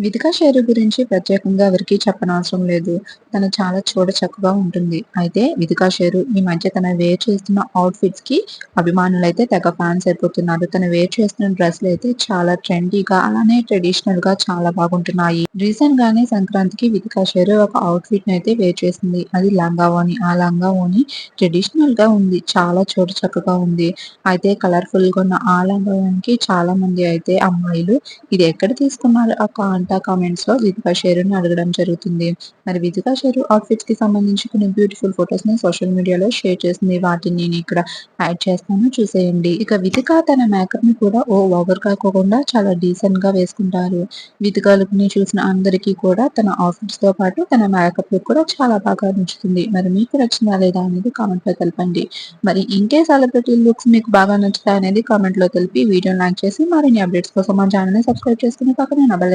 విధికా share గురించి ప్రత్యేకంగా ఎవరికి చెప్పనవసరం లేదు. తను చాలా చూడ చక్కగా ఉంటుంది. అయితే విధికా షేరు ఈ మధ్య తన వేర్ చేస్తున్న అవుట్‌ఫిట్స్‌కి అభిమానులైతే తెగ ఫ్యాన్స్ అయిపోతున్నారు. తను వేర్ చేస్తున్న డ్రెస్‌లయితే చాలా ట్రెండీగా అలానే ట్రెడిషనల్గా చాలా బాగుంటున్నాయి. రీసెంట్ గానే సంక్రాంతికి విధికా షేరు ఒక అవుట్‌ఫిట్‌నయితే వేర్ చేసింది. అది లంగా ఓణి. ఆ లంగా ఓణి ట్రెడిషనల్‌గా ఉంది. చాలా చూడ చక్కగా ఉంది. అయితే కలర్ఫుల్గా ఉన్న ఆ లంగా ఓణికి చాలామంది అయితే అమ్మాయిలు ఇది ఎక్కడ తీసుకున్నారు అక్క కామెంట్స్లో వితికా షేరుని అడగడం జరుగుతుంది. మరి వితికా షేరు అవుట్‌ఫిట్స్‌కి సంబంధించి కొన్ని బ్యూటిఫుల్ ఫోటోస్‌ని సోషల్ మీడియాలో షేర్ చేసింది. వాటిని నేను ఇక్కడ యాడ్ చేస్తాను చూసేయండి. ఇక వితిక తన మేకప్ని కూడా ఓ ఓవర్ కాకోకుండా చాలా డీసెంట్గా వేసుకుంటారు. వితిక లుక్‌ని చూసిన అందరికీ కూడా తన అవుట్‌ఫిట్స్‌తో పాటు తన మేకప్ లుక్ కూడా చాలా బాగా నచ్చుతుంది. మరి మీకు నచ్చిందా లేదా అనేది కామెంట్లో తెలపండి. మరి ఇంకే సెలబ్రిటీ లుక్స్ మీకు బాగా నచ్చుతాయి అనేది కామెంట్లో తెలిపి వీడియోని లైక్ చేసి మరిన్ని అప్డేట్స్ కోసం మా ఛానెల్‌ని సబ్స్క్రైబ్ చేసుకొని పక్కన బెల్